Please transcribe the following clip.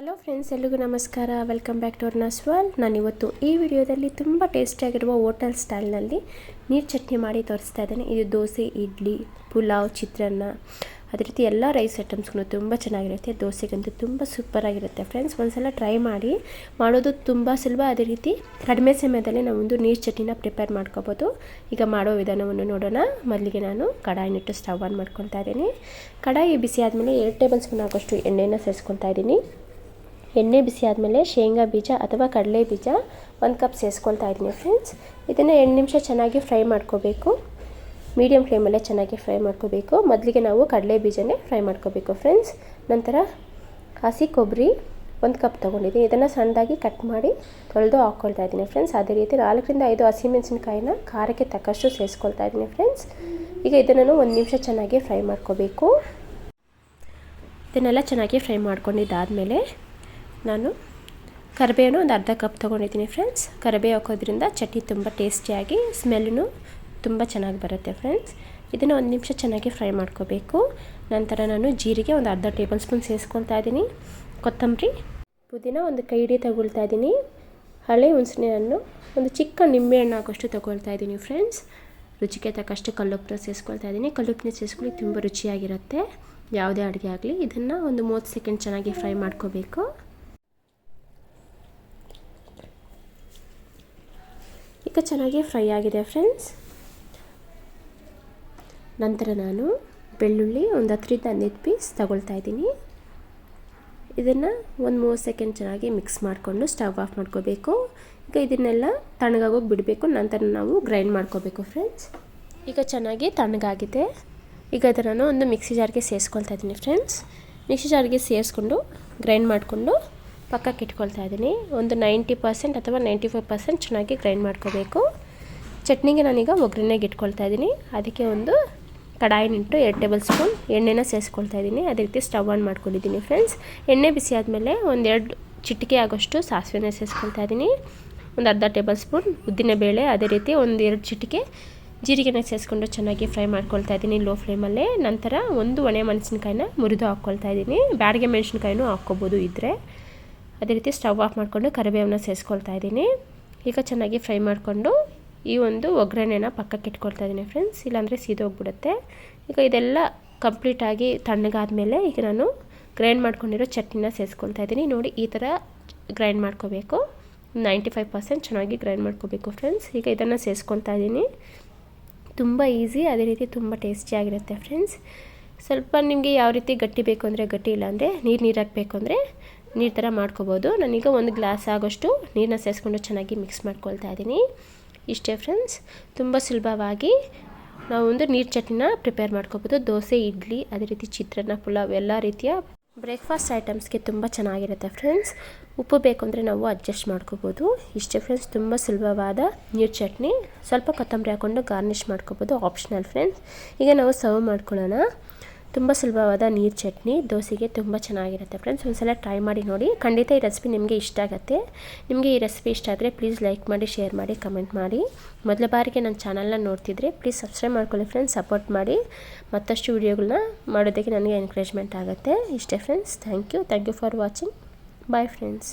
Hello friends, ಎಲ್ರಿಗೂ ನಮಸ್ಕಾರ. Welcome back to world. ನಾನು ಇವತ್ತು ಈ ವಿಡಿಯೋದಲ್ಲಿ ತುಂಬ ಟೇಸ್ಟಿಯಾಗಿರುವ ಹೋಟೆಲ್ ಸ್ಟೈಲ್ನಲ್ಲಿ ನೀರು ಚಟ್ನಿ ಮಾಡಿ ತೋರಿಸ್ತಾ ಇದ್ದೇನೆ. ಇದು ದೋಸೆ, ಇಡ್ಲಿ, ಪುಲಾವ್, ಚಿತ್ರಾನ್ನ, ಅದೇ ರೀತಿ ಎಲ್ಲ ರೈಸ್ ಐಟಮ್ಸ್ಗೂ ತುಂಬ ಚೆನ್ನಾಗಿರುತ್ತೆ. ದೋಸೆಗಂತೂ ತುಂಬ ಸೂಪರಾಗಿರುತ್ತೆ ಫ್ರೆಂಡ್ಸ್. ಒಂದ್ಸಲ ಟ್ರೈ ಮಾಡಿ. ಮಾಡೋದು ತುಂಬ ಸುಲಭ. ಅದೇ ರೀತಿ ಕಡಿಮೆ ಸಮಯದಲ್ಲಿ ನಾವೊಂದು ನೀರು ಚಟ್ನಿನ ಪ್ರಿಪೇರ್ ಮಾಡ್ಕೋಬೋದು. ಈಗ ಮಾಡೋ ವಿಧಾನವನ್ನು ನೋಡೋಣ. ಮೊದಲಿಗೆ ನಾನು ಕಡಾಯಿನಿಟ್ಟು ಸ್ಟವ್ ಆನ್ ಮಾಡ್ಕೊಳ್ತಾ ಇದ್ದೀನಿ. ಕಡಾಯಿ ಬಿಸಿ ಆದಮೇಲೆ ಎರಡು ಟೇಬಲ್ ಸ್ಪೂನ್ ಆಗೋಷ್ಟು ಎಣ್ಣೆನ ಸೇರಿಸ್ಕೊಳ್ತಾ ಇದ್ದೀನಿ. ಎಣ್ಣೆ ಬಿಸಿ ಆದಮೇಲೆ ಶೇಂಗಾ ಬೀಜ ಅಥವಾ ಕಡಲೆ ಬೀಜ ಒಂದು ಕಪ್ ಸೇರಿಸ್ಕೊಳ್ತಾ ಇದ್ದೀನಿ ಫ್ರೆಂಡ್ಸ್ ಇದನ್ನು ಎರಡು ನಿಮಿಷ ಚೆನ್ನಾಗಿ ಫ್ರೈ ಮಾಡ್ಕೋಬೇಕು. ಮೀಡಿಯಮ್ ಫ್ಲೇಮಲ್ಲೇ ಚೆನ್ನಾಗಿ ಫ್ರೈ ಮಾಡ್ಕೋಬೇಕು. ಮೊದಲಿಗೆ ನಾವು ಕಡಲೆ ಬೀಜನೇ ಫ್ರೈ ಮಾಡ್ಕೋಬೇಕು ಫ್ರೆಂಡ್ಸ್ ನಂತರ ಹಸಿ ಕೊಬ್ಬರಿ ಒಂದು ಕಪ್ ತೊಗೊಂಡಿದ್ದೀನಿ. ಇದನ್ನು ಸಣ್ಣದಾಗಿ ಕಟ್ ಮಾಡಿ ತೊಳೆದು ಹಾಕ್ಕೊಳ್ತಾ ಇದ್ದೀನಿ ಫ್ರೆಂಡ್ಸ್ ಅದೇ ರೀತಿ ನಾಲ್ಕರಿಂದ ಐದು ಹಸಿಮೆಣಸಿನ್ಕಾಯಿನ ಖಾರಕ್ಕೆ ತಕ್ಕಷ್ಟು ಸೇರಿಸ್ಕೊಳ್ತಾ ಇದ್ದೀನಿ ಫ್ರೆಂಡ್ಸ್ ಈಗ ಇದನ್ನು ಒಂದು ನಿಮಿಷ ಚೆನ್ನಾಗಿ ಫ್ರೈ ಮಾಡ್ಕೋಬೇಕು. ಇದನ್ನೆಲ್ಲ ಚೆನ್ನಾಗಿ ಫ್ರೈ ಮಾಡ್ಕೊಂಡಿದ್ದಾದಮೇಲೆ ನಾನು ಕರಿಬೇವನ್ನು ಒಂದು ಅರ್ಧ ಕಪ್ ತೊಗೊಂಡಿದ್ದೀನಿ ಫ್ರೆಂಡ್ಸ್ ಕರಿಬೇವು ಹಾಕೋದ್ರಿಂದ ಚಟ್ನಿ ತುಂಬ ಟೇಸ್ಟಿಯಾಗಿ ಸ್ಮೆಲ್ಲೂ ತುಂಬ ಚೆನ್ನಾಗಿ ಬರುತ್ತೆ ಫ್ರೆಂಡ್ಸ್ ಇದನ್ನು ಒಂದು ನಿಮಿಷ ಚೆನ್ನಾಗಿ ಫ್ರೈ ಮಾಡ್ಕೋಬೇಕು. ನಂತರ ನಾನು ಜೀರಿಗೆ ಒಂದು ಅರ್ಧ ಟೇಬಲ್ ಸ್ಪೂನ್ ಸೇರಿಸ್ಕೊಳ್ತಾ ಇದ್ದೀನಿ. ಕೊತ್ತಂಬರಿ, ಪುದೀನ ಒಂದು ಕೈ ಹಿಡಿ ತಗೊಳ್ತಾ ಇದ್ದೀನಿ. ಹಳೆ ಹುಣಸೆ ಹಣ್ಣು ಒಂದು ಚಿಕ್ಕ ನಿಂಬೆಹಣ್ಣು ಹಾಕೋಷ್ಟು ತೊಗೊಳ್ತಾ ಇದ್ದೀನಿ ಫ್ರೆಂಡ್ಸ್ ರುಚಿಗೆ ತಕ್ಕಷ್ಟು ಕಲ್ಲುಪ್ಪನ್ನ ಸೇರಿಸ್ಕೊಳ್ತಾ ಇದ್ದೀನಿ. ಕಲ್ಲುಪ್ಪನ್ನ ಸೇರಿಸ್ಕೊಳ್ಳಿ ತುಂಬ ರುಚಿಯಾಗಿರುತ್ತೆ. ಯಾವುದೇ ಅಡುಗೆ ಆಗಲಿ, ಇದನ್ನು ಒಂದು ಮೂವತ್ತು ಸೆಕೆಂಡ್ ಚೆನ್ನಾಗಿ ಫ್ರೈ ಮಾಡ್ಕೋಬೇಕು. ಈಗ ಚೆನ್ನಾಗಿ ಫ್ರೈ ಆಗಿದೆ ಫ್ರೆಂಡ್ಸ್. ನಂತರ ನಾನು ಬೆಳ್ಳುಳ್ಳಿ ಒಂದು ಹತ್ತರಿಂದ ಹದಿನೈದು ಪೀಸ್ ತಗೊಳ್ತಾ ಇದ್ದೀನಿ. ಇದನ್ನು ಒಂದು ಮೂವತ್ತು ಸೆಕೆಂಡ್ ಚೆನ್ನಾಗಿ ಮಿಕ್ಸ್ ಮಾಡಿಕೊಂಡು ಸ್ಟವ್ ಆಫ್ ಮಾಡ್ಕೋಬೇಕು. ಈಗ ಇದನ್ನೆಲ್ಲ ತಣ್ಣಗಾಗೋಗಿ ಬಿಡಬೇಕು, ನಂತರ ನಾವು ಗ್ರೈಂಡ್ ಮಾಡ್ಕೋಬೇಕು ಫ್ರೆಂಡ್ಸ್. ಈಗ ಚೆನ್ನಾಗಿ ತಣ್ಣಗಾಗಿದೆ. ಈಗ ಅದನ್ನು ಒಂದು ಮಿಕ್ಸಿ ಜಾರ್ಗೆ ಸೇರಿಸ್ಕೊಳ್ತಾ ಇದ್ದೀನಿ ಫ್ರೆಂಡ್ಸ್. ಮಿಕ್ಸಿ ಜಾರ್ಗೆ ಸೇರಿಸ್ಕೊಂಡು ಗ್ರೈಂಡ್ ಮಾಡಿಕೊಂಡು ಪಕ್ಕಕ್ಕೆ ಇಟ್ಕೊಳ್ತಾ ಇದ್ದೀನಿ. ಒಂದು ನೈಂಟಿ ಪರ್ಸೆಂಟ್ ಅಥವಾ ನೈಂಟಿ ಫೈವ್ ಪರ್ಸೆಂಟ್ ಚೆನ್ನಾಗಿ ಗ್ರೈಂಡ್ ಮಾಡ್ಕೋಬೇಕು. ಚಟ್ನಿಗೆ ನಾನೀಗ ಒಗ್ಗರಣೆಗೆ ಇಟ್ಕೊಳ್ತಾ ಇದ್ದೀನಿ. ಅದಕ್ಕೆ ಒಂದು ಕಡಾಯಿನಿಟ್ಟು ಎರಡು ಟೇಬಲ್ ಸ್ಪೂನ್ ಎಣ್ಣೆನ ಸೇರಿಸ್ಕೊಳ್ತಾ ಇದ್ದೀನಿ. ಅದೇ ರೀತಿ ಸ್ಟವ್ ಆನ್ ಮಾಡ್ಕೊಂಡಿದ್ದೀನಿ ಫ್ರೆಂಡ್ಸ್. ಎಣ್ಣೆ ಬಿಸಿ ಆದಮೇಲೆ ಒಂದೆರಡು ಚಿಟಿಕೆ ಆಗೋಷ್ಟು ಸಾಸಿವೆನ ಸೇರಿಸ್ಕೊಳ್ತಾ ಇದ್ದೀನಿ. ಒಂದು ಅರ್ಧ ಟೇಬಲ್ ಸ್ಪೂನ್ ಉದ್ದಿನಬೇಳೆ ಅದೇ ರೀತಿ ಒಂದೆರಡು ಚಿಟಿಕೆ ಜೀರಿಗೆನ ಸೇರಿಸ್ಕೊಂಡು ಚೆನ್ನಾಗಿ ಫ್ರೈ ಮಾಡ್ಕೊಳ್ತಾ ಇದ್ದೀನಿ ಲೋ ಫ್ಲೇಮಲ್ಲೇ. ನಂತರ ಒಂದು ಒಣೆ ಮೆಣಸಿನ್ಕಾಯಿನ ಮುರಿದು ಹಾಕ್ಕೊಳ್ತಾ ಇದ್ದೀನಿ. ಬ್ಯಾಡಿಗೆ ಮೆಣಸಿನ್ಕಾಯಿನೂ ಹಾಕ್ಕೋಬೋದು ಇದ್ದರೆ ಅದೇ ರೀತಿ ಸ್ಟವ್ ಆಫ್ ಮಾಡಿಕೊಂಡು ಕರಿಬೇವನ್ನ ಸೇರಿಸ್ಕೊಳ್ತಾ ಇದ್ದೀನಿ. ಈಗ ಚೆನ್ನಾಗಿ ಫ್ರೈ ಮಾಡಿಕೊಂಡು ಈ ಒಂದು ಒಗ್ಗರಣೆನ ಪಕ್ಕಕ್ಕೆ ಇಟ್ಕೊಳ್ತಾ ಇದ್ದೀನಿ ಫ್ರೆಂಡ್ಸ್ ಇಲ್ಲಾಂದರೆ ಸೀದೋಗ್ಬಿಡುತ್ತೆ. ಈಗ ಇದೆಲ್ಲ ಕಂಪ್ಲೀಟಾಗಿ ತಣ್ಣಗಾದ್ಮೇಲೆ ಈಗ ನಾನು ಗ್ರೈಂಡ್ ಮಾಡ್ಕೊಂಡಿರೋ ಚಟ್ನಿನ ಸೇರಿಸ್ಕೊಳ್ತಾ ಇದ್ದೀನಿ. ನೋಡಿ, ಈ ಥರ ಗ್ರೈಂಡ್ ಮಾಡ್ಕೋಬೇಕು. ನೈಂಟಿ ಫೈವ್ ಪರ್ಸೆಂಟ್ ಚೆನ್ನಾಗಿ ಗ್ರೈಂಡ್ ಮಾಡ್ಕೋಬೇಕು ಫ್ರೆಂಡ್ಸ್ ಈಗ ಇದನ್ನು ಸೇರಿಸ್ಕೊಳ್ತಾ ಇದ್ದೀನಿ. ತುಂಬ ಈಸಿ ಅದೇ ರೀತಿ ತುಂಬ ಟೇಸ್ಟಿಯಾಗಿರುತ್ತೆ ಫ್ರೆಂಡ್ಸ್ ಸ್ವಲ್ಪ ನಿಮಗೆ ಯಾವ ರೀತಿ ಗಟ್ಟಿ ಬೇಕು ಅಂದರೆ ಗಟ್ಟಿ ಇಲ್ಲಾಂದರೆ, ನೀರು ನೀರು ಹಾಕಬೇಕು ಅಂದರೆ ನೀರು ಥರ ಮಾಡ್ಕೋಬೋದು. ನಾನೀಗ ಒಂದು ಗ್ಲಾಸ್ ಆಗೋಷ್ಟು ನೀರನ್ನ ಸೇರಿಸ್ಕೊಂಡು ಚೆನ್ನಾಗಿ ಮಿಕ್ಸ್ ಮಾಡ್ಕೊಳ್ತಾ ಇದ್ದೀನಿ. ಇಷ್ಟೇ ಫ್ರೆಂಡ್ಸ್ ತುಂಬ ಸುಲಭವಾಗಿ ನಾವು ಒಂದು ನೀರು ಚಟ್ನಿನ ಪ್ರಿಪೇರ್ ಮಾಡ್ಕೋಬೋದು. ದೋಸೆ, ಇಡ್ಲಿ, ಅದೇ ರೀತಿ ಚಿತ್ರಾನ್ನ, ಪುಲಾವ್ ಎಲ್ಲ ರೀತಿಯ ಬ್ರೇಕ್ಫಾಸ್ಟ್ ಐಟಮ್ಸ್ಗೆ ತುಂಬ ಚೆನ್ನಾಗಿರುತ್ತೆ ಫ್ರೆಂಡ್ಸ್ ಉಪ್ಪು ಬೇಕು ಅಂದರೆ ನಾವು ಅಡ್ಜಸ್ಟ್ ಮಾಡ್ಕೋಬೋದು. ಇಷ್ಟೇ ಫ್ರೆಂಡ್ಸ್ ತುಂಬ ಸುಲಭವಾದ ನೀರು ಚಟ್ನಿ. ಸ್ವಲ್ಪ ಕೊತ್ತಂಬರಿ ಹಾಕ್ಕೊಂಡು ಗಾರ್ನಿಷ್ ಮಾಡ್ಕೋಬೋದು. ಆಪ್ಷನಲ್ ಫ್ರೆಂಡ್ಸ್ ಈಗ ನಾವು ಸರ್ವ್ ಮಾಡ್ಕೊಳ್ಳೋಣ. ತುಂಬ ಸುಲಭವಾದ ನೀರು ಚಟ್ನಿ, ದೋಸೆಗೆ ತುಂಬ ಚೆನ್ನಾಗಿರುತ್ತೆ ಫ್ರೆಂಡ್ಸ್ ಒಂದ್ಸಲ ಟ್ರೈ ಮಾಡಿ ನೋಡಿ. ಖಂಡಿತ ಈ ರೆಸಿಪಿ ನಿಮಗೆ ಇಷ್ಟ ಆಗುತ್ತೆ. ನಿಮಗೆ ಈ ರೆಸಿಪಿ ಇಷ್ಟ ಆದರೆ ಪ್ಲೀಸ್ ಲೈಕ್ ಮಾಡಿ ಶೇರ್ ಮಾಡಿ ಕಮೆಂಟ್ ಮಾಡಿ. ಮೊದಲ ಬಾರಿಗೆ ನನ್ನ ಚಾನಲ್ನ ನೋಡ್ತಿದ್ರೆ ಪ್ಲೀಸ್ ಸಬ್ಸ್ಕ್ರೈಬ್ ಮಾಡ್ಕೊಳ್ಳಿ ಫ್ರೆಂಡ್ಸ್ ಸಪೋರ್ಟ್ ಮಾಡಿ. ಮತ್ತಷ್ಟು ವೀಡಿಯೋಗಳನ್ನ ಮಾಡೋದಕ್ಕೆ ನನಗೆ ಎನ್ಕರೇಜ್ಮೆಂಟ್ ಆಗುತ್ತೆ. ಇಷ್ಟೇ friends thank you thank you for watching bye friends